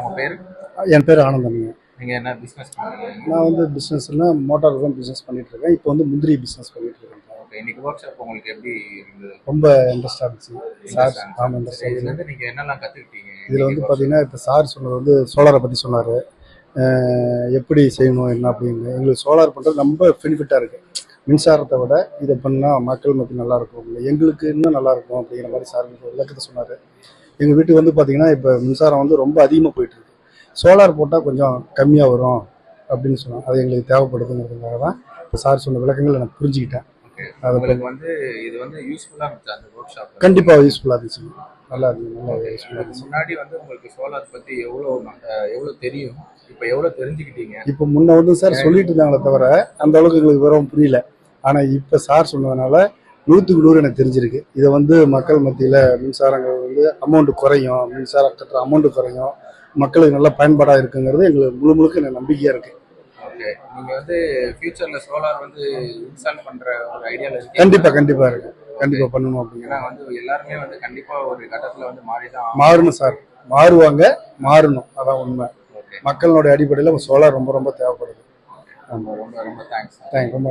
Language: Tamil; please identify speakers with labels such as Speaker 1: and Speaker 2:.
Speaker 1: உங்க பேரு?
Speaker 2: என் பேர் ஆனந்தனுங்க
Speaker 1: நீங்க என்ன பண்ணுறீங்க
Speaker 2: நான் வந்து பிஸ்னஸ்னா மோட்டார் தான் பிஸ்னஸ் பண்ணிட்டு இருக்கேன். இப்போ வந்து முந்திரி பிஸ்னஸ் பண்ணிட்டு இருக்கேன்.
Speaker 1: ஓகே இன்னைக்கு ஒர்க் ஷாப் உங்களுக்கு எப்படி இருந்தது?
Speaker 2: ரொம்ப இன்ட்ரெஸ்டாக இருந்துச்சு. சார் ஆமாம் இன்ட்ரெஸ்டாக
Speaker 1: இதுல
Speaker 2: இருந்துச்சு.
Speaker 1: இருந்து நீங்க என்னெல்லாம் கத்துக்கிட்டீங்க?
Speaker 2: இதில் வந்து பார்த்தீங்கன்னா இப்போ சார் சொன்னது வந்து சோலாரை பற்றி சொன்னார். எப்படி செய்யணும் என்ன அப்படின்னு. எங்களுக்கு சோலார் பண்ணுறது ரொம்ப பெனிஃபிட்டாக இருக்குது மின்சாரத்தை விட இதை பண்ணால் மக்கள் மத்திய நல்லா இருக்கும். எங்களுக்கு இன்னும் நல்லா இருக்கும் அப்படிங்கிற மாதிரி சார் விளக்கத்தை சொன்னார். எங்கள் வீட்டுக்கு வந்து பார்த்தீங்கன்னா இப்போ மின்சாரம் வந்து ரொம்ப அதிகமாக போயிட்டு இருக்கு. சோலார் போட்டால் கொஞ்சம் கம்மியாக வரும் அப்படின்னு சொன்னாங்க அது எங்களுக்கு தேவைப்படுதுங்கிறதுக்காக தான் இப்போ சார் சொன்ன விளக்கங்கள் நான் புரிஞ்சுக்கிட்டேன். அதை
Speaker 1: வந்து இது வந்து யூஸ்ஃபுல்லா இருந்துச்சு அந்த ஒர்க் ஷாப்
Speaker 2: கண்டிப்பாக யூஸ்ஃபுல்லாக இருந்துச்சு. நல்லா இருந்துச்சு நல்லா யூஸ்ஃபுல்லாக இருந்துச்சு.
Speaker 1: முன்னாடி வந்து உங்களுக்கு சோலார் பத்தி எவ்வளவு அஹ், எவ்வளவு தெரியும்? இப்போ எவ்வளவு தெரிஞ்சுக்கிட்டீங்க?
Speaker 2: இப்போ முன்ன வந்து சார் சொல்லிட்டு இருந்தாங்களே தவிர அந்த அளவுக்கு எங்களுக்கு விவரம் புரியல. ஆனால் இப்போ சார் சொன்னதுனால நூற்றுக்கு நூறு எனக்கு தெரிஞ்சிருக்கு. இதை வந்து மக்கள் மத்தியில் மின்சாரங்கள் வந்து அமௌண்ட் குறையும். மின்சாரம் கட்டுற அமௌண்ட் குறையும். மக்களுக்கு நல்ல பயன்பாடாக இருக்குங்கிறது எங்களுக்கு முழு முழுக்க எனக்கு நம்பிக்கையாக இருக்குது
Speaker 1: ஓகே. நீங்க வந்து ஃபியூச்சர்ல சோலார் வந்து இன்ஸ்டால் பண்ற ஒரு ஐடியால இருக்கீங்க.
Speaker 2: கண்டிப்பாக கண்டிப்பாக இருக்கு. கண்டிப்பாக பண்ணணும் அப்படிங்கிற
Speaker 1: ஏன்னா வந்து எல்லாருமே வந்து கண்டிப்பா ஒரு கட்டத்துல வந்து மாறிதான்
Speaker 2: மாறணும் சார். மாறுவாங்க மாறணும். அதான் உண்மை. மக்களோட அடிப்படையில் சோலார் ரொம்ப ரொம்ப தேவைப்படுது.
Speaker 1: ரொம்ப ரொம்ப தேங்க்ஸ்
Speaker 2: தேங்க் ரொம்ப